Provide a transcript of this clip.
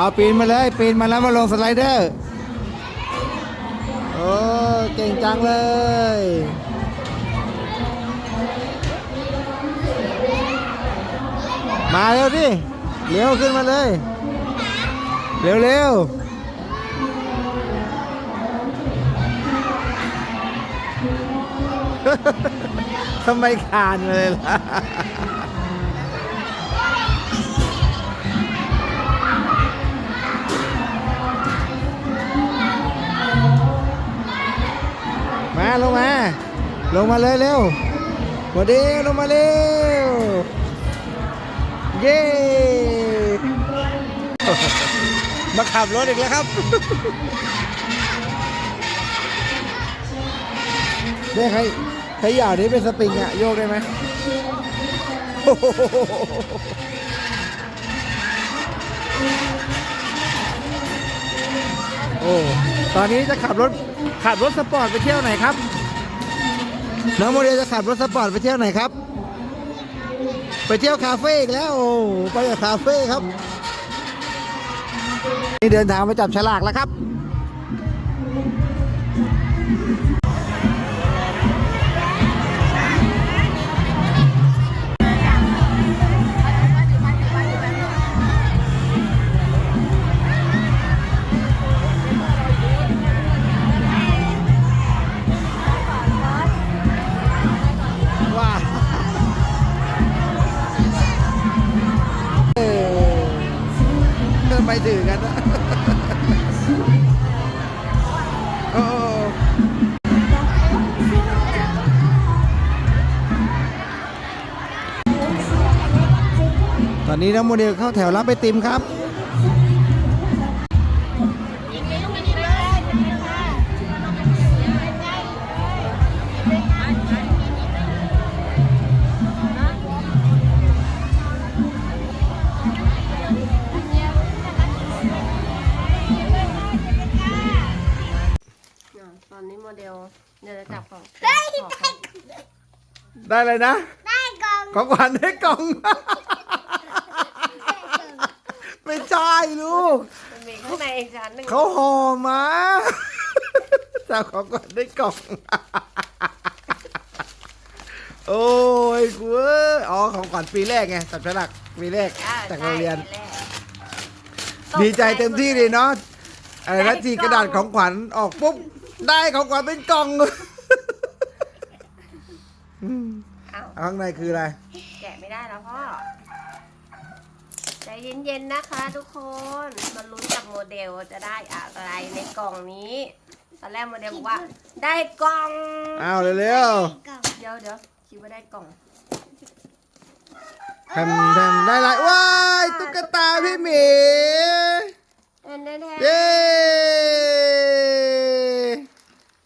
เอาปีนมาเลย ปีนมาแล้วมาลงสไลเดอร์โอ้เก่งจังเลยมาเร็วดิเร็วขึ้นมาเลย เร็วเร็วทำไมคานเลยล่ะ ลงมาเลยเร็วสวัสดีลงมาเร็ว เย้มาขับรถอีกแล้วครับ ได้ใครใครอยากนี้เป็นสปริงอะโยกได้ไหมโอ้ ตอนนี้จะขับรถขับรถสปอร์ตไปเที่ยวไหนครับ น้องโมเดลจะขับรถสปอร์ตไปเที่ยวไหนครับ ไปเที่ยวคาเฟ่อีกแล้ว โอ้ไปกับคาเฟ่ครับ นี่เดินทางไปจับฉลากแล้วครับ ถือกันนะโอ้ตอนนี้น้องโมเดลเข้าแถวรับไปติมครับ ตอนนี้โมเดลเดี๋ยวจะจับของได้ขอได้ของได้เลยนะ ได้กล่องของขวัญได้กล่อง ไม่ใช่ลูก มันมีข้างในอีกชั้นหนึ่งเขาห่อมาแต่ของขวัญได้กล่อง โอ้ยกูเอ้ยอ๋อของขวัญปีแรกไงจับฉลากปีแรกอะจากโรงเรียน ใช่แรกดีใจเต็มที่เลยเนาะอะไรนะทีกระดาษของขวัญออกปุ๊บ ได้ของขวัญเป็นกล่องเอ้าข้างในคืออะไร แกะไม่ได้แล้วพ่อ ใจเย็นๆนะคะทุกคนมาลุ้นกับโมเดลจะได้อะไรในกล่องนี้ ตอนแรกโมเดลบอกว่า ได้กล่องอ้าวเร็วกล่องเดี๋ยวเดี๋ยวคิดว่าได้กล่องๆทำทำได้ไรว้ายตุ๊กตาพี่หมิ